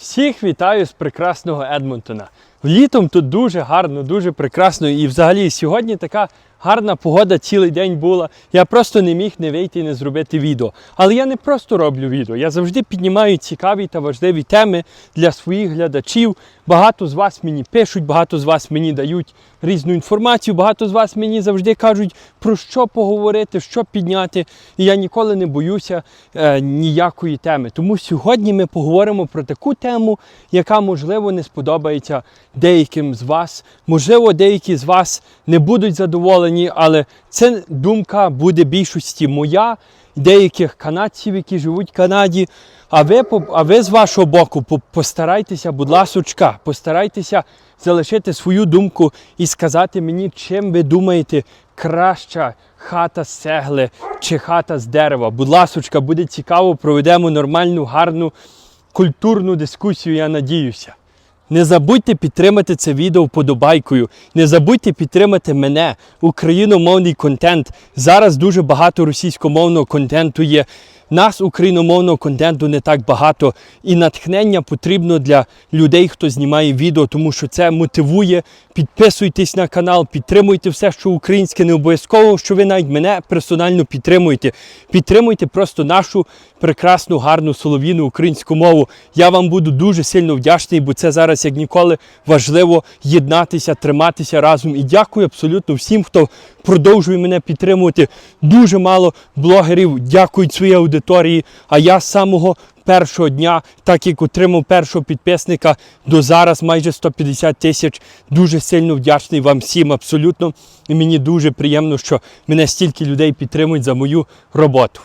Всіх вітаю з прекрасного Едмонтона. Літом тут дуже гарно, дуже прекрасно. І взагалі сьогодні така гарна погода цілий день була. Я просто не міг не вийти і не зробити відео. Але я не просто роблю відео. Я завжди піднімаю цікаві та важливі теми для своїх глядачів. Багато з вас мені пишуть, багато з вас мені дають різну інформацію, багато з вас мені завжди кажуть, про що поговорити, що підняти. І я ніколи не боюся е, ніякої теми. Тому сьогодні ми поговоримо про таку тему, яка, можливо, не сподобається деяким з вас. Можливо, деякі з вас не будуть задоволені, але це думка буде більшості моя, деяких канадців, які живуть в Канаді. А ви, а ви з вашого боку постарайтеся, будь ласочка, постарайтеся залишити свою думку і сказати мені, чим ви думаєте краща хата з цегли чи хата з дерева. Будь ласочка, буде цікаво, проведемо нормальну, гарну, культурну дискусію, я надіюся. Не забудьте підтримати це відео вподобайкою. Не забудьте підтримати мене, україномовний контент. Зараз дуже багато російськомовного контенту є. Нас, україномовного контенту, не так багато. І натхнення потрібно для людей, хто знімає відео, тому що це мотивує. Підписуйтесь на канал, підтримуйте все, що українське, не обов'язково, що ви навіть мене персонально підтримуєте. Підтримуйте просто нашу прекрасну, гарну солов'їну українську мову. Я вам буду дуже сильно вдячний, бо це зараз як ніколи важливо єднатися, триматися разом. І дякую абсолютно всім, хто продовжує мене підтримувати. Дуже мало блогерів дякують своїй аудиторії. А я з самого першого дня, так як отримав першого підписника до зараз майже 150 тисяч. Дуже сильно вдячний вам всім абсолютно. І мені дуже приємно, що мене стільки людей підтримують за мою роботу.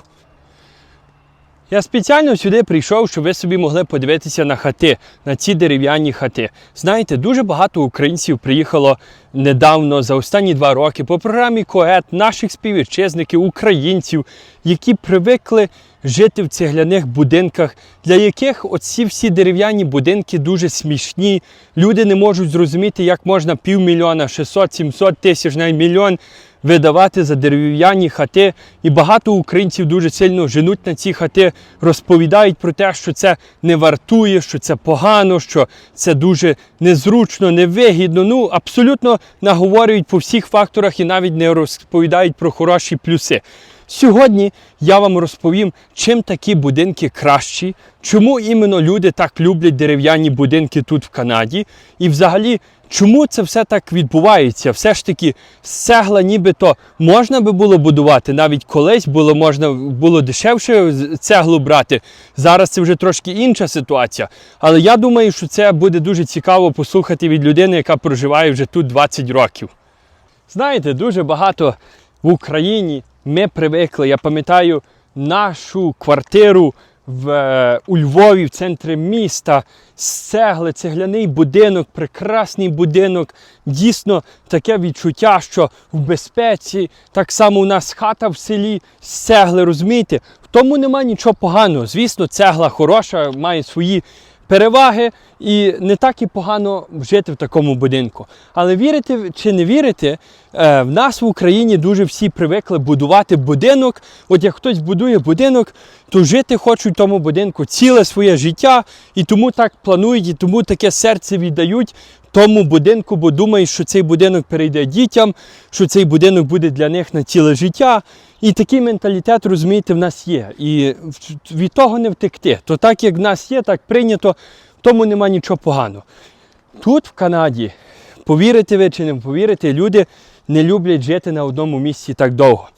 Я спеціально сюди прийшов, щоб ви собі могли подивитися на хати, на ці дерев'яні хати. Знаєте, дуже багато українців приїхало недавно за останні два роки по програмі КОЕТ, наших співвітчизників, українців, які привикли жити в цегляних будинках, для яких оці всі дерев'яні будинки дуже смішні. Люди не можуть зрозуміти, як можна півмільйона, 600, 700 тисяч, навіть мільйон видавати за дерев'яні хати. І багато українців дуже сильно женуть на ці хати, розповідають про те, що це не вартує, що це погано, що це дуже незручно, невигідно. Ну, абсолютно наговорюють по всіх факторах і навіть не розповідають про хороші плюси. Сьогодні я вам розповім, чим такі будинки кращі, чому іменно люди так люблять дерев'яні будинки тут в Канаді, і взагалі, чому це все так відбувається? Все ж таки, з цегла нібито можна би було будувати, навіть колись було можна було дешевше цеглу брати. Зараз це вже трошки інша ситуація. Але я думаю, що це буде дуже цікаво послухати від людини, яка проживає вже тут 20 років. Знаєте, дуже багато в Україні ми привикли. Я пам'ятаю нашу квартиру в, у Львові, в центрі міста, з цегли, цегляний будинок, прекрасний будинок. Дійсно, таке відчуття, що в безпеці. Так само у нас хата в селі з цегли, розумієте? В тому нема нічого поганого. Звісно, цегла хороша, має свої переваги, і не так і погано жити в такому будинку. Але вірите чи не вірите, в нас в Україні дуже всі привикли будувати будинок. От як хтось будує будинок, то жити хочуть в тому будинку ціле своє життя, і тому так планують, і тому таке серце віддають. Тому будинку, бо думають, що цей будинок перейде дітям, що цей будинок буде для них на ціле життя. І такий менталітет, розумієте, в нас є. І від того не втекти. То так як в нас є, так прийнято, тому нема нічого поганого. Тут, в Канаді, повірите ви чи не повірите, люди не люблять жити на одному місці так довго.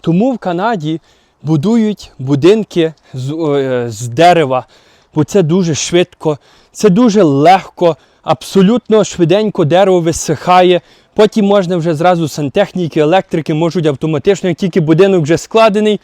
Тому в Канаді будують будинки з, е, з дерева, бо це дуже швидко, це дуже легко, абсолютно швиденько дерево висихає. Потім можна вже зразу сантехніки, електрики можуть автоматично, як тільки будинок вже складений,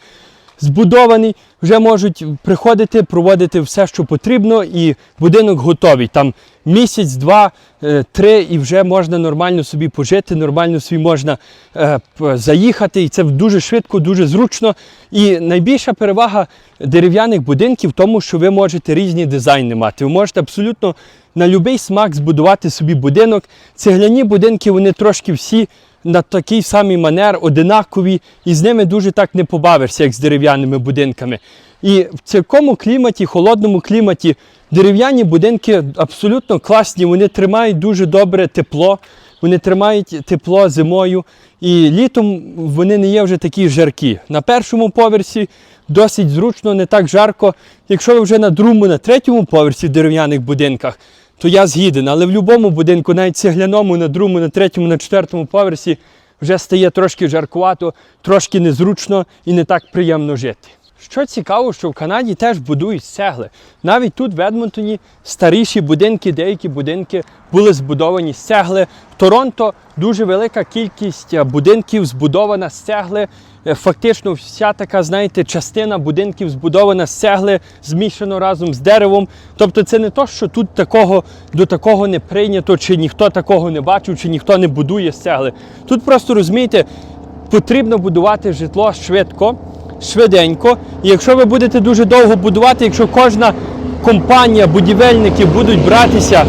збудований, вже можуть приходити, проводити все, що потрібно, і будинок готовий. Там місяць, два, е, три, і вже можна нормально собі пожити, нормально собі можна е, заїхати. І це дуже швидко, дуже зручно. І найбільша перевага дерев'яних будинків в тому, що ви можете різні дизайни мати. Ви можете абсолютно на будь-який смак збудувати собі будинок. Цегляні будинки, вони трошки всі на такий самий манер, одинакові, і з ними дуже так не побавишся, як з дерев'яними будинками. І в цілкому кліматі, холодному кліматі, дерев'яні будинки абсолютно класні, вони тримають дуже добре тепло, вони тримають тепло зимою. І літом вони не є вже такі жаркі. На першому поверсі досить зручно, не так жарко. Якщо ви вже на другому, на третьому поверсі в дерев'яних будинках, то я згіден. Але в будь-якому будинку, навіть цегляному, на другому, на третьому, на четвертому поверсі, вже стає трошки жаркувато, трошки незручно і не так приємно жити. Що цікаво, що в Канаді теж будують з цегли. Навіть тут в Едмонтоні старіші будинки, деякі будинки були збудовані з цегли. В Торонто дуже велика кількість е, будинків збудована з цегли. Е, Фактично, вся така, знаєте, частина будинків збудована з цегли, змішано разом з деревом. Тобто, це не то, що тут такого до такого не прийнято, чи ніхто такого не бачив, чи ніхто не будує з цегли. Тут просто розумієте, потрібно будувати житло швидко, швиденько. І якщо ви будете дуже довго будувати, якщо кожна компанія, будівельники будуть братися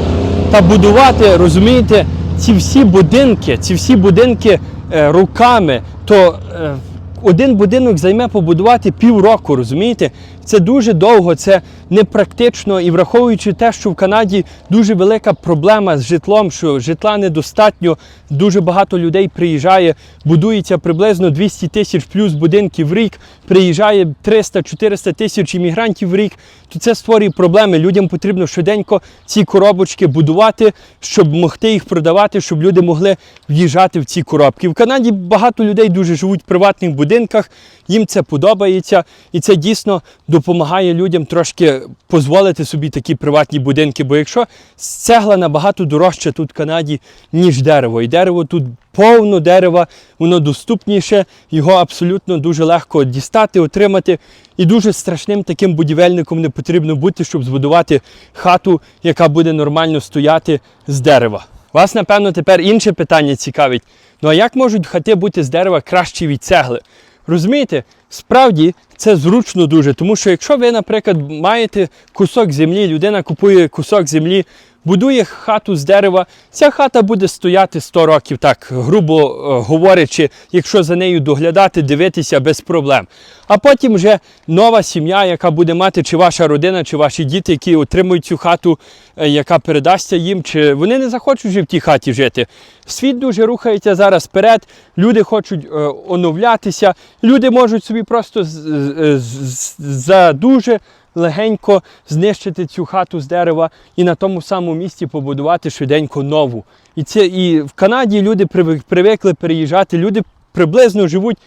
та будувати, розумієте, ці всі будинки, ці всі будинки е, руками, то е, один будинок займе побудувати півроку, розумієте? Це дуже довго, це непрактично. І враховуючи те, що в Канаді дуже велика проблема з житлом, що житла недостатньо, дуже багато людей приїжджає, будується приблизно 200 тисяч плюс будинків в рік, приїжджає 300-400 тисяч іммігрантів в рік, то це створює проблеми. Людям потрібно щоденько ці коробочки будувати, щоб могти їх продавати, щоб люди могли в'їжджати в ці коробки. В Канаді багато людей дуже живуть в приватних будинках, їм це подобається, і це дійсно допомагає людям трошки дозволити собі такі приватні будинки. Бо якщо цегла набагато дорожча тут в Канаді, ніж дерево, і дерево тут повно дерева, воно доступніше, його абсолютно дуже легко дістати, отримати. І дуже страшним таким будівельником не потрібно бути, щоб збудувати хату, яка буде нормально стояти з дерева. Вас, напевно, тепер інше питання цікавить. Ну а як можуть хати бути з дерева кращі від цегли? Розумієте, справді це зручно дуже, тому що якщо ви, наприклад, маєте кусок землі, людина купує кусок землі, будує хату з дерева, ця хата буде стояти 100 років, так грубо е, говорячи, якщо за нею доглядати, дивитися без проблем. А потім вже нова сім'я, яка буде мати, чи ваша родина, чи ваші діти, які отримують цю хату, е, яка передасться їм, чи вони не захочуть вже в тій хаті жити. Світ дуже рухається зараз вперед, люди хочуть е, оновлятися, люди можуть собі просто з- з- за дуже легенько знищити цю хату з дерева і на тому самому місці побудувати швиденько нову. І це і в Канаді люди привикли переїжджати. Люди приблизно живуть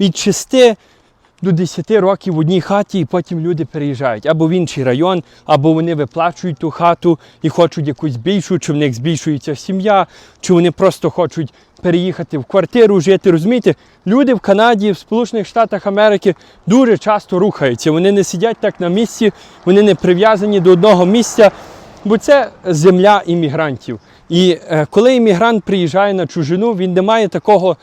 від 6 до 10 років в одній хаті, і потім люди переїжджають або в інший район, або вони виплачують ту хату і хочуть якусь більшу, чи в них збільшується сім'я, чи вони просто хочуть переїхати в квартиру жити. Розумієте, люди в Канаді, в Сполучених Штатах Америки дуже часто рухаються. Вони не сидять так на місці, вони не прив'язані до одного місця, бо це земля іммігрантів. І е, коли іммігрант приїжджає на чужину, він не має такого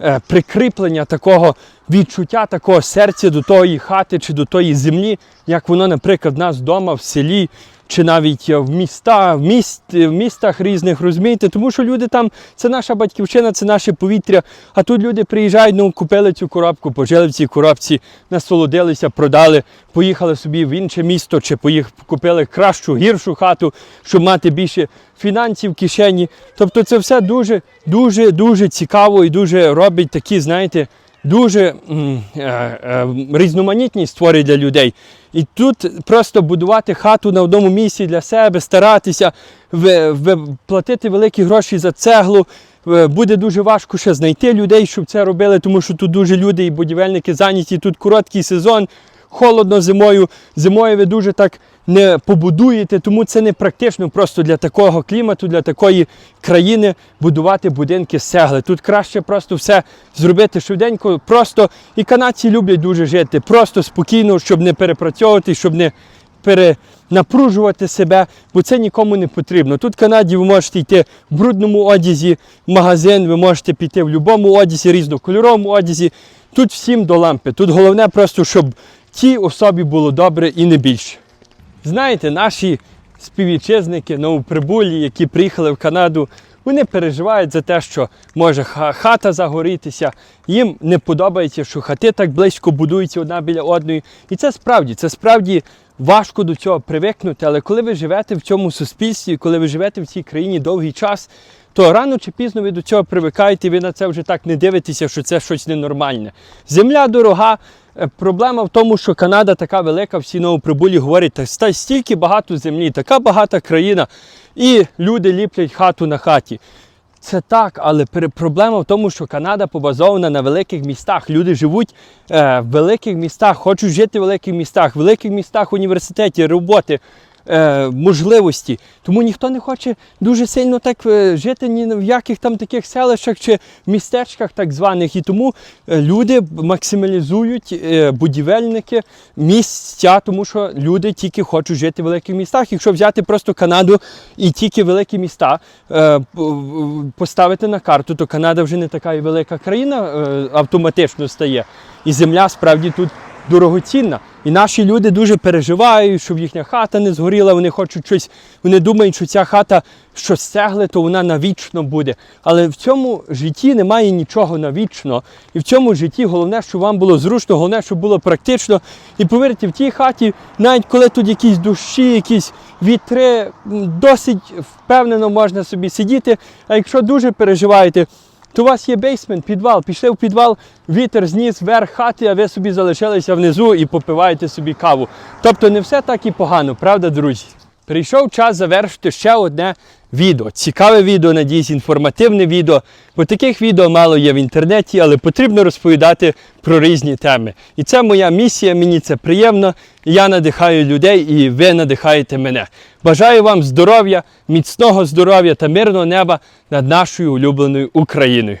е, прикріплення, такого відчуття, такого серця до тої хати чи до тої землі, як воно, наприклад, в нас вдома, в селі, чи навіть е, в міста, в, міст, в містах різних, розумієте? Тому що люди там, це наша батьківщина, це наше повітря. А тут люди приїжджають, ну купили цю коробку, пожили в цій коробці, насолодилися, продали, поїхали собі в інше місто, чи поїх, купили кращу, гіршу хату, щоб мати більше фінансів в кишені. Тобто це все дуже, дуже, дуже цікаво і дуже робить такі, знаєте, дуже різноманітні е, е, різноманітність створює для людей. І тут просто будувати хату на одному місці для себе, старатися, платити великі гроші за цеглу. е, Буде дуже важко ще знайти людей, щоб це робили, тому що тут дуже люди і будівельники зайняті. Тут короткий сезон, холодно зимою. Зимою ви дуже так не побудуєте, тому це не практично просто для такого клімату, для такої країни будувати будинки з цегли. Тут краще просто все зробити швиденько, просто і канадці люблять дуже жити, просто спокійно, щоб не перепрацьовувати, щоб не перенапружувати себе, бо це нікому не потрібно. Тут в Канаді ви можете йти в брудному одязі, в магазин, ви можете піти в будь-якому одязі, різнокольоровому одязі. Тут всім до лампи. Тут головне просто, щоб тій особі було добре і не більше. Знаєте, наші співвітчизники, новоприбулі, які приїхали в Канаду, Вони переживають за те, що може хата загорітися. Їм не подобається, що хати так близько будуються одна біля одної. І це справді, це справді важко до цього привикнути. Але коли ви живете в цьому суспільстві, коли ви живете в цій країні довгий час, то рано чи пізно ви до цього привикаєте, і ви на це вже так не дивитеся, що це щось ненормальне. Земля дорога. Е, Проблема в тому, що Канада така велика, всі новоприбулі говорять, та стільки багато землі, така багата країна, і люди ліплять хату на хаті. Це так, але проблема в тому, що Канада побазована на великих містах. Люди живуть е, в великих містах, хочуть жити в великих містах, в великих містах університеті, роботи, е, можливості. Тому ніхто не хоче дуже сильно так е, жити ні в яких там таких селищах чи містечках так званих. І тому е, люди максималізують будівельники місця, тому що люди тільки хочуть жити в великих містах. Якщо взяти просто Канаду і тільки великі міста поставити на карту, то Канада вже не така і велика країна автоматично стає. І земля справді тут дорогоцінна. І наші люди дуже переживають, щоб їхня хата не згоріла. Вони хочуть щось, вони думають, що ця хата що з цегли, то вона навічно буде. Але в цьому житті немає нічого навічно. І в цьому житті головне, щоб вам було зручно, головне, щоб було практично. І повірте, в тій хаті, навіть коли тут якісь дощі, якісь вітри, досить впевнено можна собі сидіти. А якщо дуже переживаєте, то у вас є бейсмент, підвал. Пішли в підвал, вітер зніс вверх хати, а ви собі залишилися внизу і попиваєте собі каву. Тобто не все так і погано, правда, друзі? Прийшов час завершити ще одне відео. Цікаве відео, надіюсь, інформативне відео. Бо таких відео мало є в інтернеті, але потрібно розповідати про різні теми. І це моя місія, мені це приємно. Я надихаю людей і ви надихаєте мене. Бажаю вам здоров'я, міцного здоров'я та мирного неба над нашою улюбленою Україною.